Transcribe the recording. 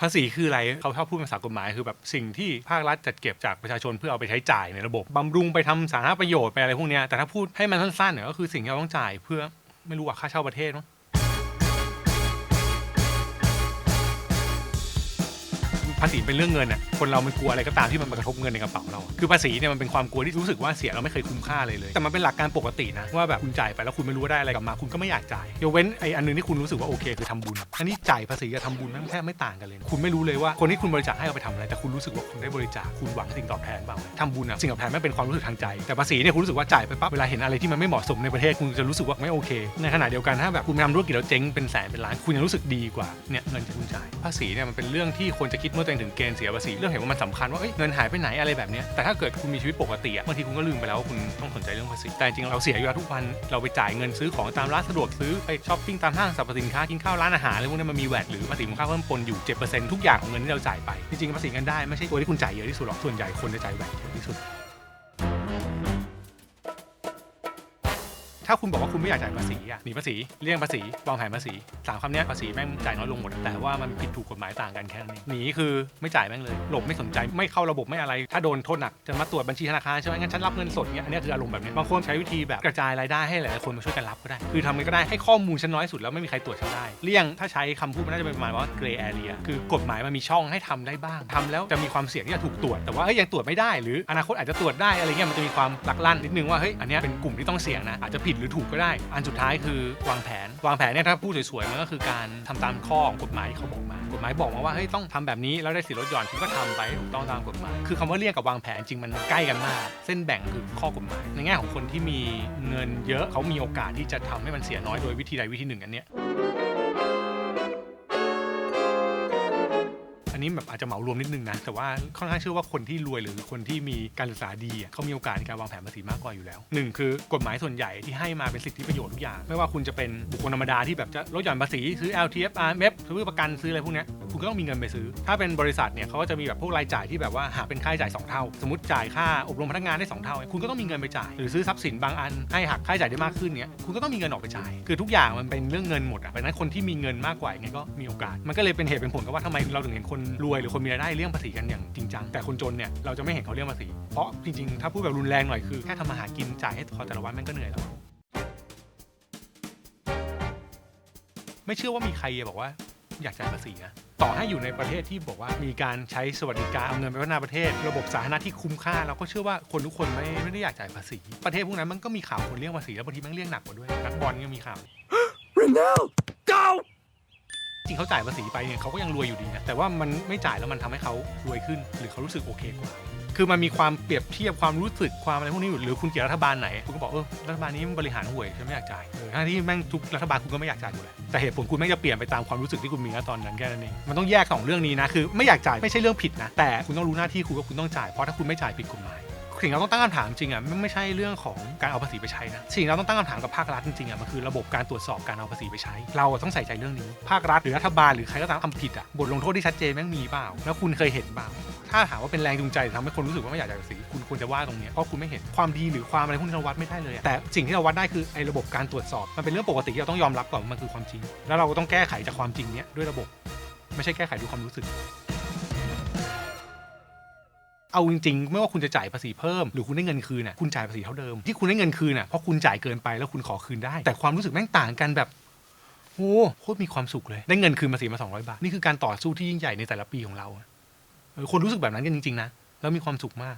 ภาษีคืออะไรเขาชอบพูดภาษากฎหมายคือแบบสิ่งที่ภาครัฐจัดเก็บจากประชาชนเพื่อเอาไปใช้จ่ายในระบบบำรุงไปทำสาธารณประโยชน์ไปอะไรพวกเนี้ยแต่ถ้าพูดให้มันสั้นๆเนี่ยก็คือสิ่งที่เราต้องจ่ายเพื่อไม่รู้ว่าค่าเช่าประเทศมั้ง ภาษีเป็นเรื่องเงินอะคนเรามันกลัวอะไรก็ตามที่มันมากระทบเงินในกระเป๋าเราอะคือภาษีเนี่ยมันเป็นความกลัวที่รู้สึกว่าเสียเราไม่เคยคุ้มค่าเลยเลย แต่มันเป็นหลักการปกตินะว่าแบบคุณจ่ายไปแล้วคุณไม่รู้ว่าได้อะไรกลับมาคุณก็ไม่อยากจ่ายยกเว้นไอ้อันนึงที่คุณรู้สึกว่าโอเคคือทำบุญอันนี้จ่ายภาษีกับทำบุญแม่งแทบไม่ต่างกันเลย คุณไม่รู้เลยว่าคนที่คุณบริจาคให้เอาไปทำอะไร แต่คุณรู้สึกว่าคุณได้บริจาคคุณหวังสิ่งตอบแทนเปล่าทำบุญอะสิ่งตอบแทนไม่เป็นความรู้สึกทางใจ แต่ภาษีเนี่ยคุณรู้สึกว่าจ่ายไปปั๊บเวลาเห็นอะไรที่มันไม่เหมาะสมในประเทศคุณจะรู้สึกว่าไม่โอเค ในขณะเดียวกันถ้าแบบคุณทำธุรกิจแล้วเจ๊งเป็นแสนเป็นล้านคุณยังรู้สึกดีกว่าเนี่ยเงินที่คุณจ่ายภาษีเนี่ยมันเป็นเรื่องที่ควรจะคิดเมื่อตัวเองถึงเกณฑ์เสียภาษีเรื่องเห็นว่ามันสำคัญว่าเอ้ยเงินหายไปไหนอะไรแบบเนี้ยแต่ถ้าเกิดคุณมีชีวิตปกติอะบางทีคุณก็ลืมไปแล้วว่าคุณต้องสนใจเรื่องภาษีแต่จริงเราเสียอยู่แล้วทุกวันเราไปจ่ายเงินซื้อของตามร้านสะดวกซื้อไปช้อปปิ้งตามห้างสรรพสินค้ากินข้าวร้านอาหารอะไรพวกนี้มันมีแวดหรือภาษีมูลค่าเพิ่มปนอยู่7%ทุกอย่างของเงินที่เราจ่ายไปจริงๆภาษีเงินได้ไม่ใช่ตัวที่คุณจ่ายเยอะที่สุดหรอกส่วนใหญ่คนจะจ่ายแวดเยอะที่สุด ถ้าคุณบอกว่าคุณไม่อยากจ่ายภาษีอะหนีภาษีเลี่ยงภาษีวางแผนภาษีสามคำนี้ภาษีแม่งจ่ายน้อยลงหมด แต่ว่ามันผิดถูกกฎหมายต่างกันแค่นั้หนีคือไม่จ่ายแม่งเลย หลบไม่สนใจไม่เข้าระบบไม่อะไร ถ้าโดนโทษหนักจะมาตรวจบัญชีธนาคารใช่ไหมงั้นฉันรับเงินสดเนี้ยอันนี้คืออารมณ์แบบนี้บางคนใช้วิธีแบบกระจายรายได้ให้หลายๆคนมาช่วยกันรับก็ได้ คือทำไงก็ได้ให้ข้อมูลฉันน้อยสุดแล้วไม่มีใครตรวจฉันได้เลี่ยงถ้าใช้คำพูดมันน่าจะเป็นประมาณว่า gray area คือกฎหมายมันมีช่องให้ทำได้บ้างทำแล้วจะมีความเสี่ยงที่จะถูกตรวจแต่ว่าเอ้ยยังตรวจไม่ได้หรืออนาคตอาจจะตรวจได้อะไรเงี้ยมันจะมีความลักลั่นนิดนึงว่าเฮ้ยอันเนี้ยเป็นกลุ่มที่ต้องเสี่ยงนะอาจจะผิดหรือถูกก็ได้ อันสุดท้ายคือวางแผน วางแผนเนี่ยถ้าพูดสวยๆมันก็คือการทำตามข้อของกฎหมายที่เขาบอกมากฎหมายบอกมาว่าเฮ้ยต้องทำแบบนี้แล้วได้สิทธิลดหย่อนคุณก็ทำไปถูกต้องตามกฎหมาย คือคำว่าเรียกกับวางแผนจริงมันใกล้กันมาก เส้นแบ่งคือข้อกฎหมาย ในแง่ของคนที่มีเงินเยอะเขามีโอกาสที่จะทำให้มันเสียน้อยโดยวิธีใดวิธีหนึ่งอันเนี้ย นนี้แบบอาจจะเหมารวมนิดนึงนะ แต่ว่าค่อนข้างเชื่อว่าคนที่รวยหรือคนที่มีการศึกษาดีเขามีโอกาสในการวางแผนภาษีมากกว่าอยู่แล้วหนึ่งคือกฎหมายส่วนใหญ่ที่ให้มาเป็นสิทธิประโยชน์ทุกอย่าง ไม่ว่าคุณจะเป็นบุคคลธรรมดาที่แบบจะลดหย่อนภาษีซื้อ LTF RMF ซื้อประกันซื้ออะไรพวกนี้ คุณก็ต้องมีเงินไปซื้อ ถ้าเป็นบริษัทเนี่ยเขาก็จะมีแบบพวกรายจ่ายที่แบบว่าหาเป็นค่าใช้จ่ายสองเท่า สมมติจ่ายค่าอบรมพนักงานได้สองเท่า คุณก็ต้องมีเงินไปจ่ายหรือซื้อทรัพย์สินบางอันให้หักค่าใช้จ่ายได้มากขึ้นเนี่ยคุณก็ต้องมีเงินออกไปจ่ายคือทุกอย่างมันเป็นเรื่องเงินหมดอะเพราะนั้นคนที่มีเงินมากกว่าไงก็มีโอกาส มันก็เลยเป็นเหตุเป็นผลกับว่าทำไมเราถึงเห็นคนรวยหรือคนมีรายได้เลี่ยงภาษีกันอย่างจริงจังแต่คนจนเนี่ยเราจะไม่เห็นเขาเลี่ยงภาษีเพราะจริงๆถ้าพูดแบบรุนแรงหน่อยคือแค่ทำมาหากินจ่ายให้เขาแต่ละวันม่งก็เหนื่อยแล้วไม่เชื่อว่ามีใครบอกว่า อยากจ่ายภาษีนะต่อให้อยู่ในประเทศที่บอกว่ามีการใช้สวัสดิการเอาเงินไปพัฒนาประเทศ ระบบสาธารณะที่คุ้มค่าเราก็เชื่อว่าคนทุกคนไม่ไม่ได้อยากจ่ายภาษี ประเทศพวกนั้นมันก็มีข่าวคนเลี่ยงภาษีแล้วบางทีมันเลี่ยงหนักกว่าด้วยนักบอลก็มีข่าวเรนเอล go จริงเขาจ่ายภาษีไปเนี่ยเขาก็ยังรวยอยู่ดีนะแต่ว่ามันไม่จ่ายแล้วมันทำให้เขารวยขึ้น หรือเขารู้สึกโอเคกว่า คือมันมีความเปรียบเทียบความรู้สึกความอะไรพวกนี้อยู่หรือคุณเกลียดรัฐบาลไหนคุณก็บอกเออรัฐบาลนี้มันบริหารห่วยฉันไม่อยากจ่ายเออทั้งที่แม่งทุกรัฐบาลคุณก็ไม่อยากจ่ายอยู่แล้วแต่เหตุผลคุณแม่งจะเปลี่ยนไปตามความรู้สึกที่คุณมีณตอนนั้นแค่นั้นเองมันต้องแยกสองเรื่องนี้นะคือไม่อยากจ่ายไม่ใช่เรื่องผิดนะแต่คุณต้องรู้หน้าที่คุณว่าคุณต้องจ่ายเพราะถ้าคุณไม่จ่ายผิดกฎหมายสิ่งเราต้องตั้งคำถามจริงอะมันไม่ใช่เรื่องของการเอาภาษีไปใช้นะสิ่งเราต้องตั้งคำถามกับภาครัฐจริงๆอะมันคือระบบการตรวจสอบการเอาภาษีไปใช้ เราต้องใส่ใจเรื่องนี้ ภาครัฐหรือรัฐบาลหรือใครก็ตามทำผิดอะบทลงโทษที่ชัดเจนแม่งมีเปล่า แล้วคุณเคยเห็นเปล่า ถ้าถามว่าเป็นแรงจูงใจทำให้คนรู้สึกว่าไม่อยากจ่ายภาษีคุณควรจะว่าตรงเนี้ยเพราะคุณไม่เห็นความดีหรือความอะไรพวกนี้เราวัดไม่ได้เลยอะแต่สิ่งที่เราวัดได้คือไอ้ระบบการตรวจสอบมันเป็นเรื่องปกติที่เราต้องยอมรับก่อนว่ามันคือความจริง แล้วเราก็ต้องแก้ไขจากความจริงเนี้ยด้วยระบบ ไม่ใช่แก้ไขด้วยความรู้สึก เอาจริงๆ ไม่ว่าคุณจะจ่ายภาษีเพิ่มหรือคุณได้เงินคืนน่ะคุณจ่ายภาษีเท่าเดิมที่คุณได้เงินคืนน่ะเพราะคุณจ่ายเกินไปแล้วคุณขอคืนได้ แต่ความรู้สึกแม่งต่างกันแบบโอ้โคตรมีความสุขเลย ได้เงินคืนภาษีมา 200 บาท นี่คือการต่อสู้ที่ยิ่งใหญ่ในแต่ละปีของเรา คนรู้สึกแบบนั้นกันจริงๆนะแล้วมีความสุขมาก